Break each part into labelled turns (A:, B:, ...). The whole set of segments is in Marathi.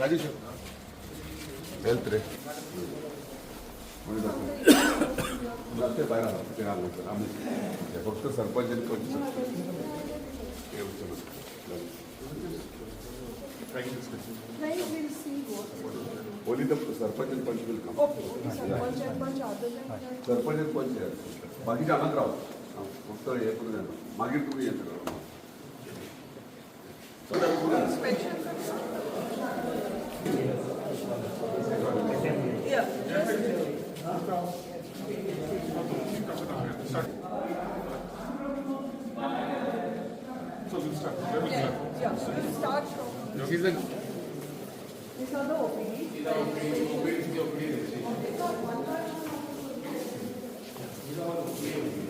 A: ರಾಜೇಶ್ ಹೇಳ್ತೀರಿ
B: Right, we'll see what.
A: ओली तर सरपंच आणि पंच will come.
B: Okay, Sarpanch and Panch, other than that.
A: Sarpanch आणि पंच आहे बाकीचे आनंद राव फक्त हे करून येणार मागील तुम्ही येत राहा
B: Inspection. Yeah. Yeah, yeah, so we'll start He's is the. These are the OPD. OPD. OPD the
C: OPD. OPD.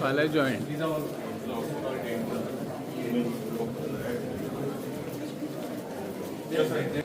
C: While I joined. Yes,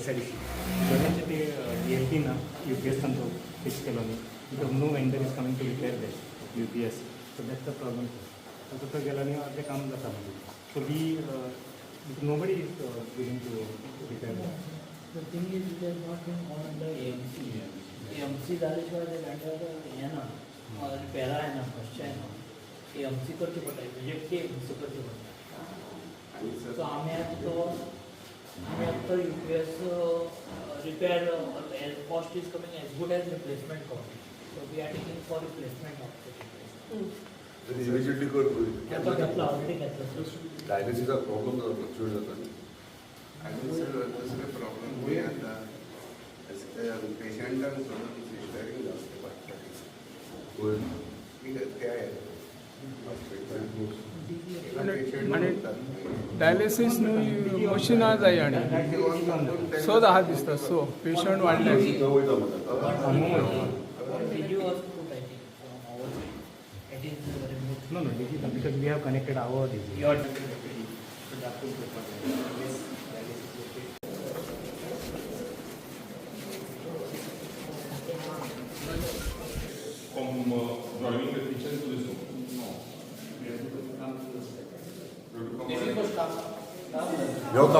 D: S I D C गव्हर्नमेंटचे ते डी एल पी ना यू पी एस सांगतो फिक्स केलं मी because no vendor is coming to repair that U P S so that's the problem तर तसं गेल्याने ते काम जाता म्हणजे so we nobody is willing to repair that
E: The thing is, has not been gone under AMC. AMC झाल्याशिवाय ते हे ना रिपेअर आहे ना फर्स्ट आहे ना. AMC करचे पडटा म्हणजे ते AMC करचे पडटा सो आम्ही आता तो आम्ही आता U P S repair cost is coming as good as replacement cost so we are taking for replacement of
A: immediately करतो
E: घेतला ऑलरेडी घेतला
A: डायलिसिसचा प्रॉब्लेम फ्लक्च्युएट जातो
F: आणि सर दुसरे प्रॉब्लेम हे आता. पेशंटांक सोडून सिस्टरींग जास्त पडटा मी ते आहे.
C: आणि डायलिसीस न्हू मशिनां जाय आनी सोद आहा दिसता. सो पेशंट वाडले
E: Video was put, I think, from our.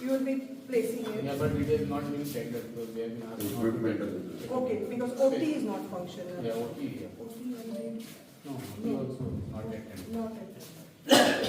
G: You
B: will be placing it.
C: Yeah, but it is not been tendered, so they have been asked not to.
B: Okay, because OT is not functional.
C: Yeah, OT, yeah.
B: OT is
C: No, OT also not yet tendered.
B: not at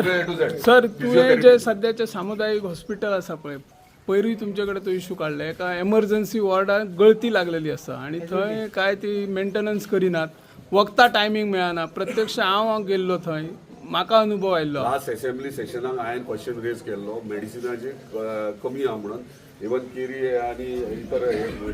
A: Z.
C: Sir तुवें. जे सध्याचे सामुदायिक हॉस्पिटल आसा पळय पयरूय तुमचे कडेन तो इशू काडला एका एमर्जन्सी वॉर्डाक गळती लागलेली आसा आणि थंय काय ती मेंटेनन्स करिनात. वखदां टायमींग मेळना. प्रत्यक्ष हांव गेल्लो थंय. म्हाका अनुभव आयिल्लो.
A: लास्ट असेंब्ली सेशनाक हांवें क्वेश्चन रेज केल्लो. मेडिसिनाची कमी आहा म्हणून. इवन केरी आनी इतर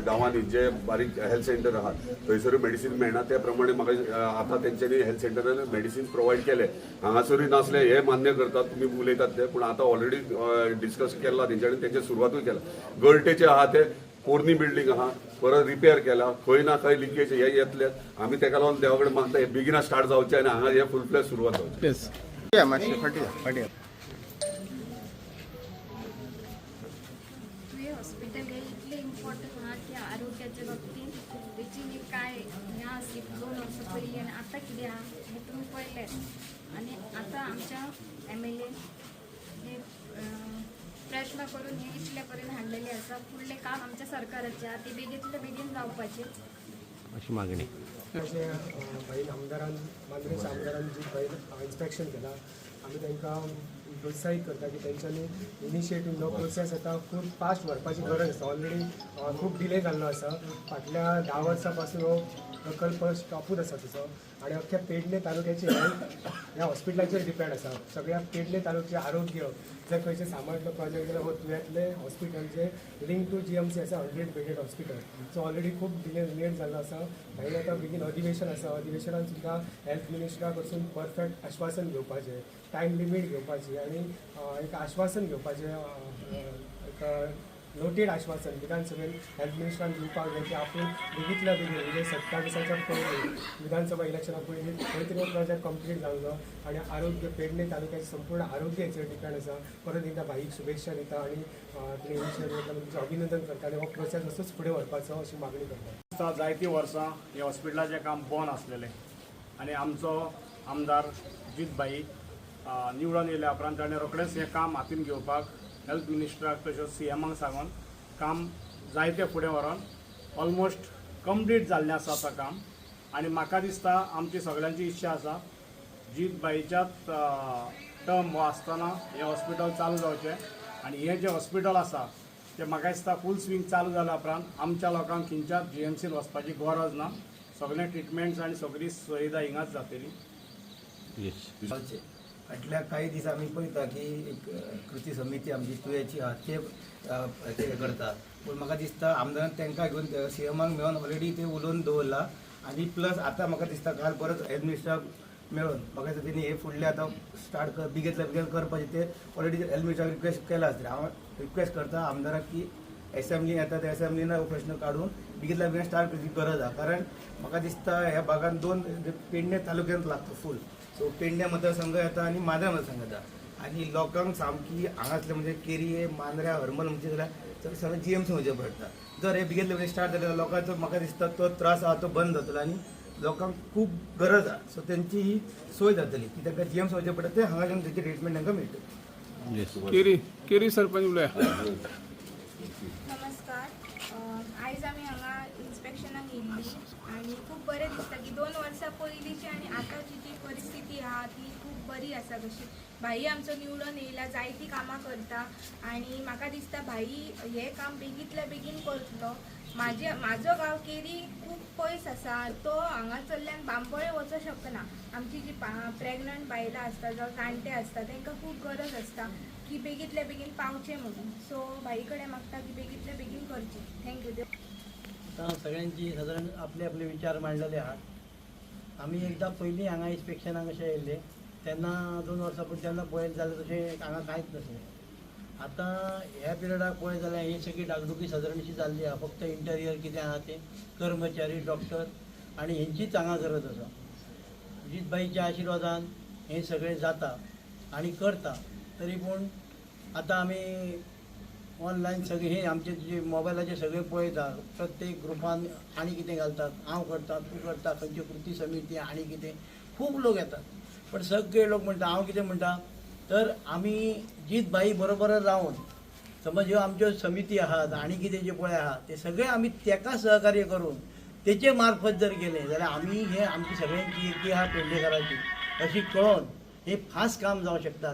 A: गांवांनी जे बारीक हेल्थ सेंटर आहात थंयसरूय मेडिसीन मेळना त्या प्रमाणे म्हाका आतां तेंच्यांनी हेल्थ सेंटरान मेडिसिन प्रोवायड केले. हांगासरूय नासले हे मान्य करतात तुमी उलयतात ते पूण आतां ऑलरेडी डिस्कस केला तेंच्यांनी तेंचे सुरवातूय केला. गळटेचे आहा ते पोरणी बिल्डींग आहा परत रिपेअर केला खंय ना खंय लिकेज हे येतले. आमी ताका लागून देवा कडेन मागता हे बेगिना स्टार्ट जावचे आनी हांगा हे फुल फ्लॅश सुरवात जावची
C: येस
H: तुझे पयलीं आनी आतां कितें आहा हें तुमी पळयलें आनी आतां आमच्या एम एल ए हे प्रयत्न करून हे इतले पर्यंत हाडलेले आसा फुडलें काम आमच्या सरकाराचें आहा. ती बेगींतले बेगीन जावपाचें
I: अशें बायल आमदारान मांद्रेच्या आमदारान जी बायल इन्स्पेक्शन केला. आमी तांकां प्रोत्साहीत करता की तेंच्यांनी इनिशिएटीव जो प्रोसेस आतां खूब फास्ट व्हरपाची गरज आसा ऑलरेडी खूब डिले जाल्लो आसा फाटल्या धा वर्सां पासून हो प्रकल्प स्टॉपूच आसा तसो आनी अख्ख्या पेडणे तालुक्याची हेल्थ ह्या हॉस्पिटलाचेर डिपेंड आसा सगळ्या पेडणे तालुक्याचे आरोग्य जर खंयचे सांबाळटलो प्रोजेक्ट जाल्यार हो तुवेंतले hospital link to G M C आसा hundred bedded hospital so already खूब डिले लेट जाल्लो आसा भायर आतां बेगीन अधिवेशन आसा अधिवेशनान सुद्दां हेल्थ मिनिस्टरा कडसून परफेक्ट आश्वासन घेवपाचें टायम लिमीट घेवपाची आनी एक आश्वासन घेवपाचें लोटेड आश्वासन विधानसभेन हेल्थ मिनिस्टरान दिवपाक जाय की आपूण बेगींतल्या बेगीन म्हणजे सत्ताविसाच्या पयलीं विधानसभा इलेक्शना पयलीं खंय तरी प्रोजेक्ट कंप्लीट जावचो आनी आरोग्य पेडणे तालुक्याचे संपूर्ण आरोग्य हेचेर डिपेंड आसा परत एकदां भाईक शुभेच्छा दिता आनी अ, तुमचें म्हणजे अभिनंदन करता आनी हो प्रोसेस असोच फुडें व्हरपाचो अशी मागणी करता.
J: जायतीं वर्सां हे हॉस्पिटलाचें काम बंद आसलेलें आनी आमचो आमदार जितबाई भाई निवडून येयल्या उपरांत ताणें रोखडेंच हें काम हातीन घेवपाक हेल्थ मिनिस्टराक तशेंच सी एमाक सांगून काम जायते फुडें व्हरोन ऑलमोस्ट कंप्लीट जाल्लें आसा आतां काम. आनी म्हाका दिसता आमची सगळ्यांची इच्छा आसा जितबाईच्याच टर्म हो आसतना हें हॉस्पिटल चालू जावचें. आनी हें जें हॉस्पिटल आसा तें म्हाका दिसता फूल स्विंग चालू जाल्या उपरांत आमच्या लोकांक खंयच्याच जी एम सीत वचपाची गरज ना. सगळे ट्रिटमेंट्स आनी सगळी सुविधा हिंगाच जातली.
K: फाटल्या काही दीस आमी पळयता की एक कृती समिती आमची तुयेची आहा ते ते करतात पूण म्हाका दिसता आमदारान तांकां घेवन सी एमाक मेळोन ऑलरेडी ते उलोवन दवरला. आनी प्लस आतां म्हाका दिसता काल परत हेल्थ मिनिस्टराक मेळोन. म्हाका दिसता तेणी हे फुडले आतां स्टार्ट कर बेगीतल्या बेगीन करपाचें ते ऑलरेडी हेल्थ मिनिस्टराक रिक्वेस्ट केला आसतलें हांव रिक्वेस्ट करता आमदाराक की एसेंब्ली येता त्या एसेंब्लीन हो प्रश्न काडून बेगीतल्या बेगीन स्टार्ट करची गरज आहा कारण म्हाका दिसता ह्या भागान दोन पेडणे तालुक्यांत लागता फूल सो पेडणे मतदारसंघ येता आनी मांद्रा मतदारसंघ येता आनी लोकांक सामकी हांगासले म्हणजे केरये मांद्र्या हरमल म्हणजे जाल्यार चड सगळें जी एम सी वचचें पडटा जर हे बेगीतले बेगीन स्टार्ट जालें जाल्यार लोकांचो म्हाका दिसता तो त्रास आहा तो बंद जातलो आनी लोकांक खूब गरज आहा. सो तेंची ही सोय जातली की तांकां जी एम सी वचचें पडटा ते हांगा येवन तेची ट्रिटमेंट तांकां मेळटली
C: केरी केरी सरपंच उलया.
H: नमस्कार. आयज आमी हांगा इन्स्पेक्शन इन्स्पेक्शनाक येयल्ली आनी खूब बरें दिसता की दोन वर्सां पयलींची आनी आतांची परिस्थिती आहा ती खूब बरी आसा कशी. भाई आमचो निवडून येयला जायतीं कामां करता. आनी म्हाका दिसता भाई हें काम बेगींतल्या बेगीन करतलो. माझे म्हाजो गाव केरी खूब पयस आसा तो हांगा चल्ल्यान बांबोळे वचूंक शकना. आमची जी प्रेग्नंट बायलां आसता जावं जाणटे आसता तांकां खूब गरज आसता की बेगीतल्या बेगीन पावचें म्हणून. सो भाई कडेन मागता की बेगीतल्या बेगीन करचें. थँक्यू
L: आता सगळ्यांची साधारण आपले आपले विचार मांडलेले आहात. आम्ही एकदा पयलीं हांगा इन्स्पेक्शनाक अशें येयल्ले तेन्ना दोन वर्सां पूण तेन्ना पळयत जाल्यार तशें हांगा कांयच नासलें. आतां ह्या पिरियडाक पळयत जाल्यार ही सगळी डागडुकी सादारणशी जाल्ली आहा. फक्त इंटेरियर कितें आहा तें कर्मचारी डॉक्टर आनी हेंचीच हांगा गरज आसा जितबाईच्या आशिर्वादान हें सगळें जाता आनी करता. तरी पूण आतां आमी ऑनलायन सगळें हे आमचे जे मोबायलाचेर सगळें पळयतात प्रत्येक ग्रुपान आनी कितें घालतात हांव करता तूं करता खंयची कृती समिती आनी कितें. खूब लोक येतात. पण सगळे लोक म्हणटा हांव कितें म्हणटा तर आमी जीत बाई बरोबर रावन समज ह्यो आमच्यो समिती आहात आनी कितें जे पळय आहात ते सगळे आमी तेका सहकार्य करून तेचे मार्फत जर गेले जाल्यार आमी हे आमची सगळ्यांची एकी आहा पेडणेकरांची अशी कळोन हे फास्ट काम जावं शकता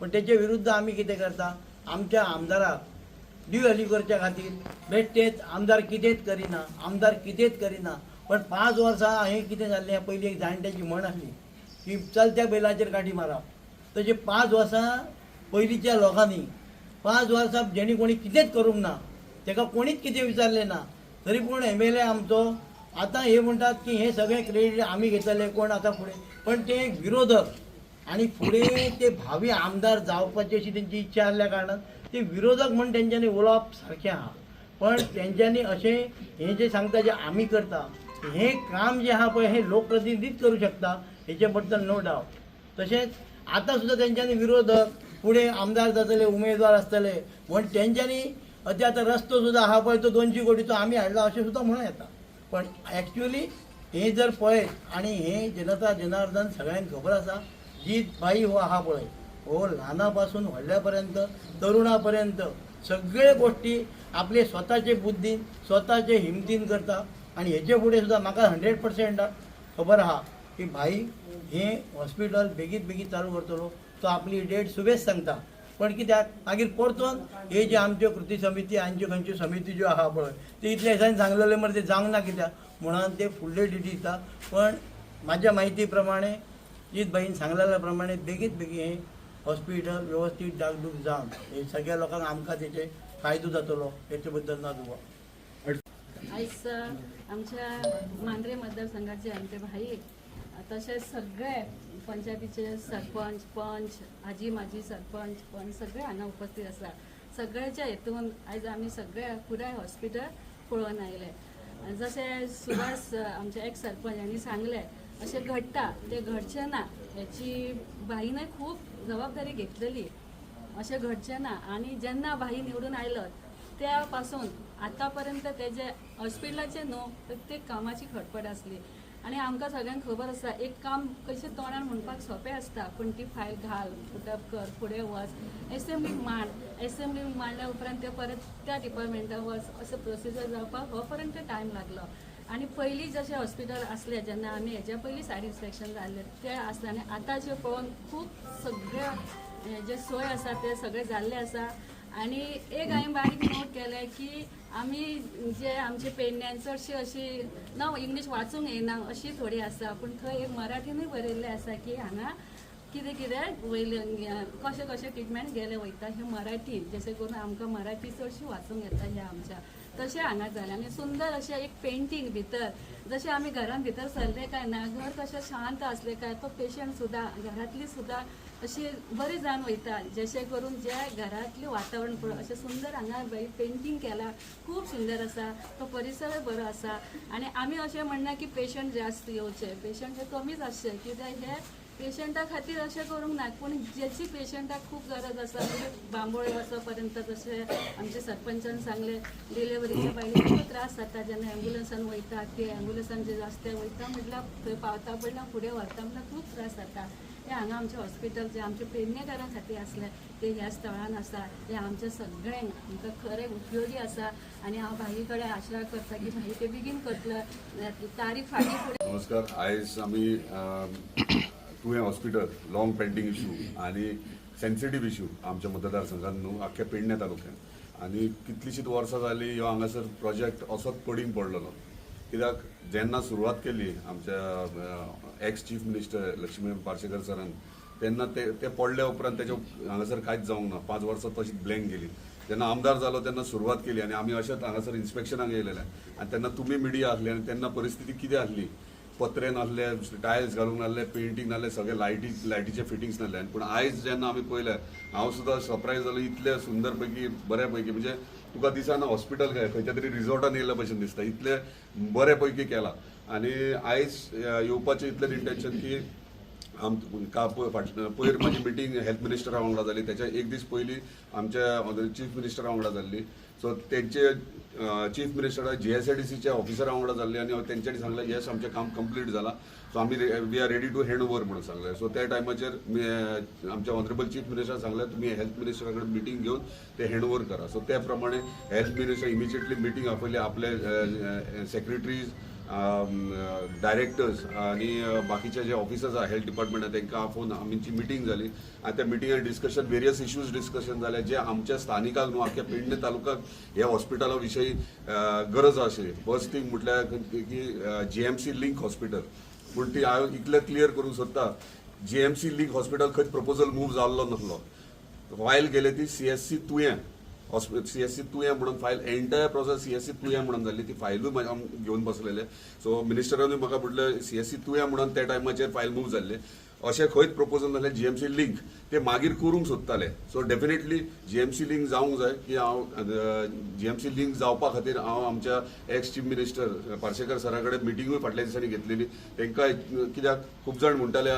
L: पण तेचे विरुद्ध आमी कितें करता? आमच्या आमदाराक डिवॅल्यू करच्या खातीर बेट तेच आमदार कितेंच करिना आमदार कितेंच करिना. पण पांच वर्सां हें कितें जाल्लें पयलीं एक जाणट्याची म्हण आसली की चलत्या बैलाचेर काठी मारप तशें पांच वर्सां पयलींच्या लोकांनी पांच वर्सां जेणी कोणी कितेंच करूंक ना ताका कोणीच कितें विचारलें ना तरी पूण एम एल ए आमचो? आतां हे म्हणटात की हे सगळें क्रेडिट आमी घेतले कोण आतां फुडें पण ते विरोधक आणि फुडें ते भावी आमदार जावपाची अशी तेंची इच्छा आसल्या कारणान ते विरोधक म्हण तेंच्यांनी उलोवप सारकें आहा पण तेंच्यांनी अशें हें जें सांगता जें आमी करता हें काम जें आहा पळय हें लोकप्रतिनिधीच करू शकता हेचे बद्दल नो डाऊट तशेंच आतां सुद्दां तेंच्यांनी विरोधक फुडें आमदार जातले उमेदवार आसतले पण तेंच्यांनी अते आतां रस्तो सुद्दां आहा पळय तो दोनशी कोटीचो आमी हाडला अशें सुद्दां म्हणूं येता पण ॲक्च्युली हें जर पळयत आनी हें जनता जनार्दन सगळ्यांक खबर आसा जी बाई हो आहा पळय हो ल्हाना पासून व्हडल्या पर्यंत तरुणा पर्यंत सगळे गोश्टी आपले स्वताचे बुद्दीन स्वताचे हिमतीन करता. आनी हेचे फुडें सुद्दां म्हाका हंड्रेड पर्सेंट खबर आहा की भाई हें हॉस्पिटल बेगीत बेगीत चालू करतलो तो आपली डेट सुबेज सांगता. पण कित्याक मागीर परतून हे जे आमच्यो कृती समिती आमच्यो खंयच्यो समिती ज्यो आहा पळय ते इतल्या दिसांनी सांगलेले मरे ते जावंक ना कित्याक म्हणून ते फुडले डिटी दिता. पण म्हाज्या म्हायती प्रमाणे जीत बाईन सांगलेल्या प्रमाणे बेगीत बेगी हे हॉस्पिटल वेवस्थीत डागडूग जावन हे सगळ्या लोकांक आमकां तेचे फायदो जातलो हेचे बद्दल ना दुवा.
M: आयज आमच्या मांद्रे मतदारसंघाचे आमचे भाई तशेंच सगळे पंचायतीचे सरपंच पंच आजी माजी सरपंच पंच सगळे हांगा उपस्थित आसा सगळ्याच्या हेतून आयज आमी सगळे पुराय हॉस्पिटल पळोवन आयले जशें सुभाष आमचे एक सरपंच यांनी सांगले अशें घडटा ते घडचें ना हेची बाईने खूब जबाबदारी घेतलेली अशें घडचें ना आनी जेन्ना भाई निवडून आयलो त्या पासून आतापर्यंत तेजे हॉस्पिटलाचे न्हू प्रत्येक कामाची खडपड आसली आनी आमकां सगळ्यांक खबर आसा एक काम कशें तोंडान म्हणपाक सोंपें आसता पूण ती फायल घाल उटप कर फुडें वच एसेंब्लीक मांड एसेंब्लीक मांडल्या उपरांत ते परत त्या डिपार्टमेंटाक वच असो प्रोसिजर जावपाक हो पर्यंत टायम लागलो. आनी पहिली जशें हॉस्पिटल आसलें जेन्ना आमी हेज्या पयलीं सायड इन्स्पेक्शन जाल्लें तें आसलें आनी जे पळोवन खूब सगळ्या जे सोय आसा ते सगळे जाल्लें आसा आनी एक हांवें बारीक नोट केलें की आमी जे आमचे पेडण्यान चडशी अशी ना इंग्लीश वाचूंक येना अशी थोडी आसा पूण थंय एक मराठीनूय बरयल्लें आसा की हांगा कितें कितें वयलें कशें कशें ट्रिटमेंट गेले वयता हें मराठीन जशें करून आमकां मराठी चडशी वाचूंक येता ह्या आमच्या. तशें हांगा जालें आनी सुंदर अशें एक पेंटींग भितर. जशें आमी घरान भितर सरले काय ना घर कशें शांत आसलें काय तो पेशंट सुद्दां घरांतली सुद्दां अशी बरी जावन वयता जशें करून जे घरांतलें वातावरण पळय अशें सुंदर हांगा पेंटींग केलां. खूब सुंदर आसा तो परिसरय बरो आसा आनी आमी अशें म्हणना की पेशंट जास्त येवचे पेशंट हे कमीच आसचे कित्याक हे पेशंटा खातीर अशें करूंक ना पूण जेची पेशंटाक खूब गरज आसा म्हणजे बांबोळे वचो पर्यंत जशें आमच्या सरपंचान सांगले डिलिव्हरीच्या बायलेक खूब त्रास जाता जेन्ना एम्बुलंसान वयता ते एम्बुलंसान जे जास्त वयता म्हटल्यार थंय पावता पडल्यार फुडें व्हरता म्हटल्यार खूब त्रास जाता हे हांगा आमचे हॉस्पिटल जे आमचे पेडणेकारां खातीर आसले ते ह्या स्थळान आसा हे आमच्या सगळ्यांक आमकां खरें उपयोगी आसा आनी हांव भाई कडेन आशा करता की भाई ते बेगीन करतलो तारीख फाटीं फुडें
A: नमस्कार आयज आमी तुवें हॉस्पिटल लाँग पेंडींग इश्यू आनी सेन्सिटीव इश्यू आमच्या मतदारसंघात न्हू आख्ख्या पेडण्या तालुक्यात. आनी कितलींशींच वर्सां जालीं ह्यो हांगासर प्रोजेक्ट असोच पडींग पडलेलो कित्याक जेन्ना सुरवात केली आमच्या ex chief minister Laxmi Parsekar सरान तेन्ना ते ते पडले उपरांत तेच्या हांगासर कांयच जावंक ना. पांच वर्सां तशीच ब्लँक गेली. जेन्ना आमदार जालो तेन्ना सुरवात केली आनी आमी अशेंच हांगासर इन्स्पेक्शनाक येयलेले आनी तेन्ना तुमी मिडिया आसली आनी तेन्ना परिस्थिती कितें आसली पत्रे नासले टायल्स घालूंक नासले पेंटींग नासले सगळे लायटी लायटीचे फिटिंग्स नासले. पूण आयज जेन्ना आमी पळयलें हांव सुद्दां सरप्रायज जालो इतले सुंदर पैकी बऱ्या पैकी म्हणजे तुका दिसना हॉस्पिटल काय खंयच्या तरी रिसॉर्टान येयल्या भशेन दिसता. इतले बरे पैकी केला आनी आयज येवपाचें इतलें इंटेन्शन की आम का पयर म्हाजी मिटींग हेल्थ मिनिस्टरा वांगडा जाली त्याच्या एक दीस पयलीं आमच्या चीफ मिनिस्टरा वांगडा जाल्ली सो तेंचे chief minister G S I D सीच्या ऑफिसरा वांगडा जाल्ली आनी तेंच्यांनी सांगलें येस आमचें काम कंप्लीट जालां सो आमी we are ready to hand over म्हणून सांगलें सो त्या टायमाचेर आमच्या ऑनरेबल चीफ मिनिस्टर सांगलें तुमी हेल्थ मिनिस्टरा कडेन मिटींग घेवन ते हँड ओवर करा. सो त्या प्रमाणे हेल्थ मिनिस्टर इमिजिएटली मिटींग आपयली आपले सेक्रेटरीज Um, uh, डायरेक्टर्स आणि बाकीचे जे ऑफिसर्स आहा हेल्थ डिपार्टमेंटात तांकां फोन आमची मिटींग जाली आनी त्या मिटिंगान डिस्कशन वेरियस इश्यूज डिस्कशन जाले जे आमच्या स्थानिकाक न्हू आख्या पेडणे तालुक्याक ह्या हॉस्पिटला विशयी uh, गरज आशिल्ली फर्स्ट थिंग म्हटल्यार की G M C link hospital पूण ती हांव इतलें क्लियर करूंक सोदता G M C link hospital खंयच प्रपोजल मूव जाल्लो नासलो फायल गेले ती सी एस सी तुयें सी एस सी तुवें म्हणून file entire process C S C तुयें म्हणून जाल्ली ती फायलूय म्हाका घेवन बसलेले. सो मिनिस्टरानूय म्हाका म्हटलें सी एस सी तुयें म्हणून त्या टायमाचेर फायल मूव जाल्ले अशें खंयच प्रपोजल नासलें जी एम सी लिंक ते मागीर करूंक सोदताले so definitely G M C link जावंक जाय की हांव जी एम सी लिंक जावपा खातीर हांव आमच्या एक्स चीफ मिनिस्टर पार्सेकर सरा कडेन मिटिंगूय फाटल्या दिसांनी घेतलेली. तांकां कित्याक खूब जाण म्हणटाले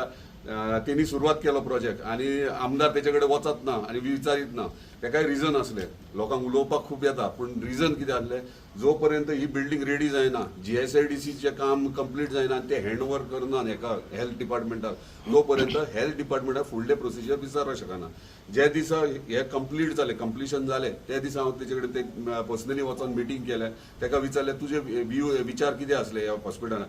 A: तेणी सुरवात केलो प्रोजेक्ट आनी आमदार तेचे कडेन वचत ना आनी विचारीत ना. तेकाय रिजन असले. लोकांक उलोवपाक खूब येता पूण रिजन कितें आसलें? जो पर्यंत ही बिल्डींग रेडी जायना जी एस आय डी सीचें काम कंप्लीट जायना आनी ते हँड ओवर करना हेका हेल्थ डिपार्टमेंटाक तो पर्यंत हेल्थ डिपार्टमेंटाक फुडले प्रोसिजर विचारूंक शकना. जे दिसा हे कंप्लीट जालें कंप्लिशन जालें ते दिसा हांव तेजे कडेन ते पर्सनली वचोन मिटींग केलें तेका विचारलें तुजे व्यू विचार कितें आसले ह्या हॉस्पिटलान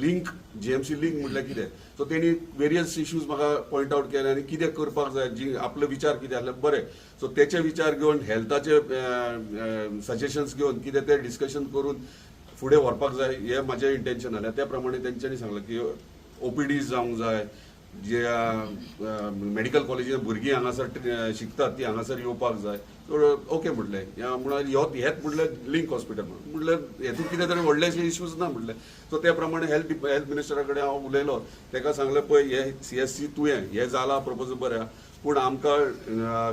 A: link G M C link म्हटल्यार कितें? सो तेणी वेरियस इश्यूज म्हाका पॉयंट आवट केले आनी कितें करपाक जाय जी आपलो विचार कितें आसले बरें. सो तेचे विचार घेवन हेल्थाचे सजेशन्स घेवन कितें ते डिस्कशन करून फुडें व्हरपाक जाय हें म्हजें इंटेन्शन जालें त्या प्रमाणे तेंच्यांनी सांगलें की ओपीडीज जावंक जाय. जे मेडिकल कॉलेजीन भुरगीं हांगासर शिकतात ती हांगासर येवपाक जाय. सो ओके म्हटलें. म्हणून ह्यो हेच म्हटलें लिंक हॉस्पिटल म्हणून. म्हटलें हेतून कितें तरी व्हडलेशे इश्यूज ना म्हटलें. सो त्या प्रमाणे हेल्थ हेल्थ मिनिस्टरा कडेन हांव उलयलो. ताका सांगलें पळय हे सी एस सी तुवें हें जालां प्रपोजल बरें आहा. पूण आमकां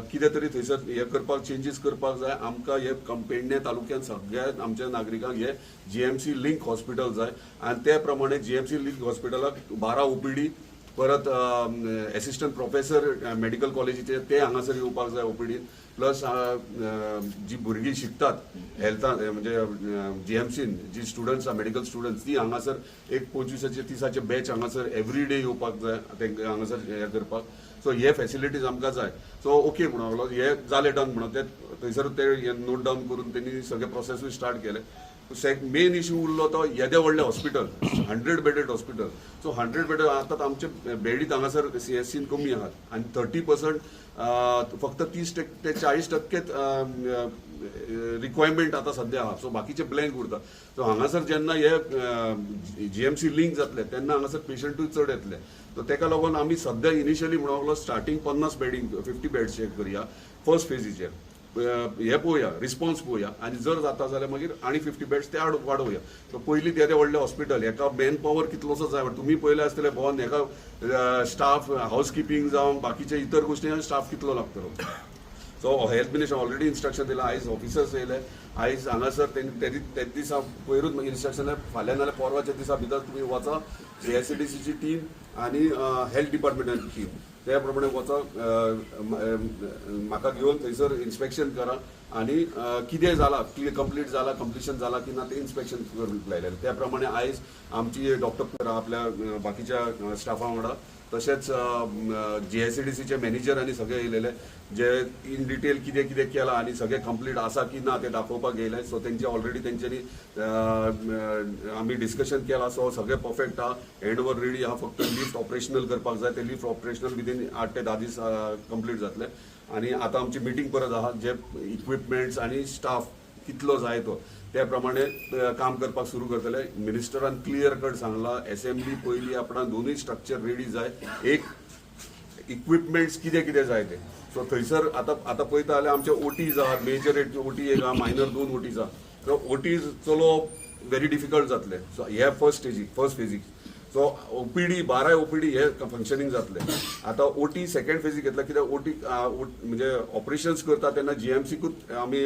A: कितें तरी थंयसर हें करपाक चेंजीस करपाक जाय. आमकां हे पेडणे तालुक्यांत सगळ्या आमच्या नागरिकांक हे G M C link hospital जाय. आनी ते प्रमाणे जी एम सी लिंक हॉस्पिटलाक बारा ओपीडी परत एसिस्टंट प्रोफेसर मेडिकल कॉलेजीचे ते हांगासर येवपाक जाय ओपीडी प्लस जी भुरगीं शिकतात हेल्थान म्हणजे जी एम सीन जी स्टुडंट्स आहा मेडिकल स्टुडंट्स ती हांगासर एक पंचवीसाचे तिसाचे बॅच हांगासर एवरी डे येवपाक जाय तांकां हांगासर हे करपाक. सो हे फेसिलिटीज आमकां जाय सो ओके म्हणून लागलो हे जालें डन म्हणून. ते थंयसर ते नोट डावन करून तेणी सगळे प्रोसेसूय स्टार्ट केले. मेन इश्यू उरलो तो येदे व्हडलें hospital hundred bedded hospital so hundred bedded आतां आमचे बेडीत हांगासर सी एस सीन कमी आहात. आनी थर्टी पर्संट फक्त तीस टक्के ते चाळीस टक्केच रिक्वायरमेंट आतां सद्या आहा सो बाकीचे ब्लँक उरता सो हांगासर जेन्ना हे जी एम सी लिंक जातले तेन्ना हांगासर पेशंटूय चड येतले. सो तेका लागून आमी सद्या इनिशियली म्हणलो लागलो स्टार्टींग पन्नास बेडींग फिफ्टी बेड्स करया फर्स्ट फेजीचेर हे पळोवया रिस्पॉन्स पळोवया आनी जर जाता जाल्यार मागीर आनी फिफ्टी बेड्स ते आड वाडोवया सो पयलीं तेदे व्हडलें हॉस्पिटल हेका मॅन पॉवर कितलोसो जाय तुमी पयले आसतले भोवन हेका स्टाफ हाऊस किपींग जावं बाकीचे इतर गोश्टी स्टाफ कितलो लागतलो so health minister already instruction दिला आयज ऑफिसर्स येयले आयज हांगासर ते दिसा पयरूच इन्स्ट्रक्शन फाल्यां नाल्यार परवाच्या दिसा भितर तुमी वचा सी एस डी सीची टीम आनी हेल्थ डिपार्टमेंटाची टीम त्या प्रमाणे वचा म्हाका घेवन थंयसर इन्स्पेक्शन करा. आनी कितें जालां कितें कंप्लीट जाला कंप्लिशन जाला की ना तें इन्स्पेक्शन करूंक लायलेलें त्या प्रमाणे आयज आमची डॉक्टर आपल्या बाकीच्या स्टाफा वांगडा तशेंच जे एस सी डी सीचे मॅनेजर आनी सगळे येयलेले जे इन डिटेल कितें कितें केलां आनी सगळें कंप्लीट आसा की ना तें दाखोवपाक येयले सो तेंचे ऑलरेडी तेंच्यांनी आमी डिस्कशन केलां. सो सगळें परफेक्ट आहा हँड ओवर रेडी आहा फक्त लिफ्ट ऑपरेशनल करपाक जाय. ते लिफ्ट ऑपरेशनल विदीन आठ ते धा दीस कंप्लीट जातले. आनी आतां आमची मिटींग परत आहा जे इक्विपमेंट्स आनी स्टाफ कितलो जाय तो. त्या प्रमाणे काम करपाक सुरू करतले. मिनिस्टरान क्लियर कट सांगला असेंब्ली पयली आपणा दोनूय स्ट्रक्चर रेडी जाय. एक इक्विपमेंट्स कितें कितें जाय ते. सो थंयसर आतां आतां पळयता जाल्यार आमचे ओटीज आहात मेजर ओटी एक आहा मायनर दोन ओटीज आहा. सो ओटीज चलोवप व्हेरी डिफिकल्ट जातले. सो हे फर्स्ट स्टेजीक फर्स्ट फेजीक सो ओपीडी बाराय ओपीडी हे फंक्शनींग जातले. आता ओटी सेकंड फेजीक घेतला कित्याक ओटी म्हणजे ऑपरेशन्स करता तेन्ना जीएमसीकूच आमी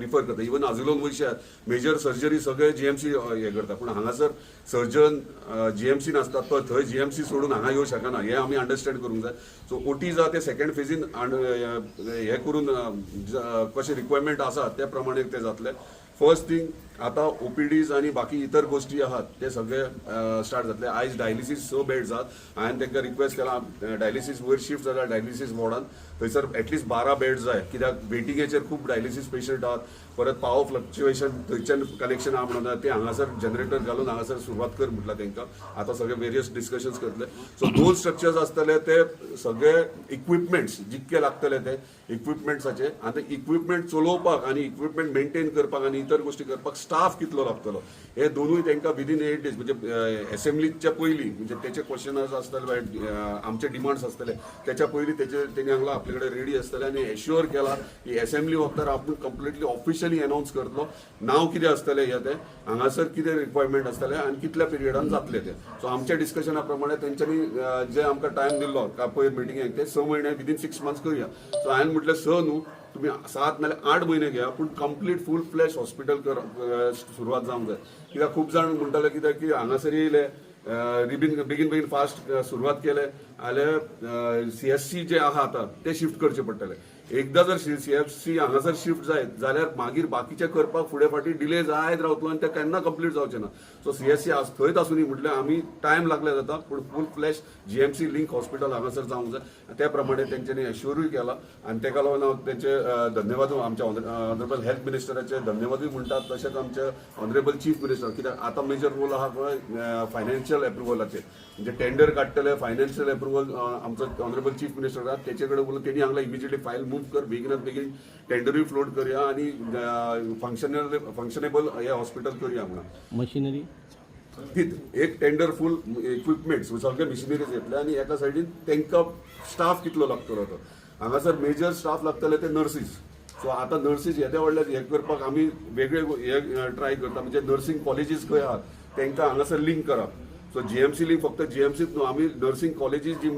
A: रिफर करता. इवन आजुलोन वयशे मेजर सर्जरी सगळे जीएमसी हे करता पूण हांगासर सर्जन जीएमसीन आसता तो थंय जीएमसी सोडून हांगा येवं शकना. हे आमी अंडरस्टँड करूंक जाय. सो ओटी जा ते सेकंड फेजीन हे करून कशें रिक्वायरमेंट आसा त्या प्रमाणे ते जातले. फर्स्ट थिंग आता ओपीडीज आणि बाकी इतर गोष्टी आहात ते सगळे स्टार्ट जातले आयज डायलिसीस स बेड्स आहात हांवें तांकां रिक्वेस्ट केला डायलिसीस वयर शिफ्ट जाल्यार डायलिसीस वॉर्डान थंयसर एटलीस्ट बारा बेड्स जाय कित्याक वेटिंगेचेर खूब डायलिसीस पेशंट आहात. परत पावर फ्लक्च्युएशन थंयच्यान कलेक्शन आहा म्हणून. ते हांगासर जनरेटर घालून हांगासर सुरवात कर म्हटलं तांकां आतां सगळे वेरियस डिस्कशन्स करतले. सो दोन स्ट्रक्चर्स आसतले ते सगळे इक्विपमेंट्स जितके लागतले ते इक्विपमेंट्साचे आतां इक्विपमेंट चलोवपाक आनी इक्विपमेंट मेंटेन करपाक आनी इतर गोष्टी करपाक स्टाफ कितलो लागतलो हे दोनूय तांकां विदीन एट डेज म्हणजे असेंब्लीच्या पयलीं म्हणजे तेचे क्वेश्चनर्स आसतले आमचे डिमांड्स आसतले त्याच्या पयलीं तेचे तेणी हांगला आपले कडेन रेडी आसतले आनी एश्युअर केला की असेंब्ली वखदार आपूण कंप्लिटली ऑफिशियली अनावन्स करतलो. नांव कितें आसतलें हे ते? हांगासर कितें रिक्वायरमेंट आसतलें आनी कितल्या पिरियडान जातले ते? सो आमच्या डिस्कशना प्रमाणे तेंच्यांनी जे आमकां टायम दिल्लो पयर मिटिंगेक ते स म्हयने विदीन सिक्स मंथ्स करया. सो हांवें म्हटलें स न्हू तुम्ही सात नाल्यार आठ महिने घ्या पूण कंप्लीट फूल फ्लॅश हॉस्पिटल कर सुरवात जावंक जाय कित्याक खूब जाण म्हणटाले कित्याक की हांगासर येयले रिबीन बेगीन बेगीन फास्ट सुरवात केले. जाल्यार सी एस सी जे आहा आतां ते शिफ्ट करचे पडटले एकदा जर सी एफ सी हांगासर शिफ्ट जायत जाल्यार मागीर बाकीचे करपाक फुडें फाटी डिले जायत रावतलो आनी ते केन्ना कंप्लीट जावचे ना. सो सी एस सी थंयच आसूनी म्हटल्यार आमी टायम लागले जाता पूण full fledged G M C link hospital हांगासर जावंक जाय. त्या प्रमाणे तेंच्यांनी एश्युरूय केला आनी तेका लागून हांव तेंचे धन्यवाद आमच्या ऑनरेबल हेल्थ मिनिस्टराचे धन्यवादूय म्हणटात तशेंच आमचे ऑनरेबल चीफ मिनिस्टर कित्याक आतां मेजर रोल आहा पळय फायनान्शियल एप्रुवलाचे म्हणजे टेंडर काडटले फायनान्शियल एप्रुवल आमचो ऑनरेबल चीफ मिनिस्टर आहा तेचे कडेन उलयन तेणी हांगला इमिजिएटली फायल मूव कर बेगिनात बेगीन टेंडरूय फ्लोट करया आनी फंक्शनल फंक्शनेबल हे हॉस्पिटल करया म्हणून
L: मशिनरी
A: एक टेंडर फूल इक्विपमेंट्स सगळे मिशिनरीज येतले आणि एका सायडीन तांकां स्टाफ कितलो लागतलो तो हांगासर मेजर स्टाफ लागतले ते नर्सीस सो आतां नर्सीस येद्या व्हडल्या हे करपाक आमी वेगळे हे ट्राय करता. म्हणजे नर्सिंग कॉलेजीस खंय आहात तांकां हांगासर लिंक करप सो जीएमसी लिंक फक्त जीएमसीत न्हू आमी नर्सिंग कॉलेजीस जी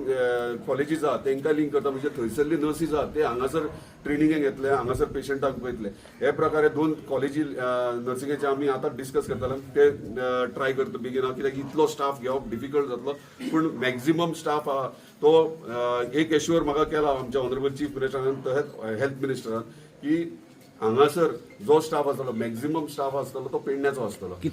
A: कॉलेजीस आहा तांकां लिंक करता. म्हणजे थंयसरली नर्सीस आहात. ते हांगासर ट्रेनिंगेक येतले हांगासर पेशंटाक पळयतले हे प्रकारे दोन कॉलेजी नर्सिंगेचे आमी आतां डिस्कस करताले. ते ट्राय करता. बेगीन हांव कित्याक इतलो स्टाफ घेवप डिफिकल्ट जातलो. पूण मॅक्झिमम स्टाफ आहा तो एक एश्युअर म्हाका केला आमच्या ऑनरेबल चीफ मिनिस्टरान तशेंच हेल्थ मिनिस्टरान की हांगासर जो स्टाफ आसतलो मॅक्झिमम स्टाफ आसतलो तो पेडण्याचो आसतलो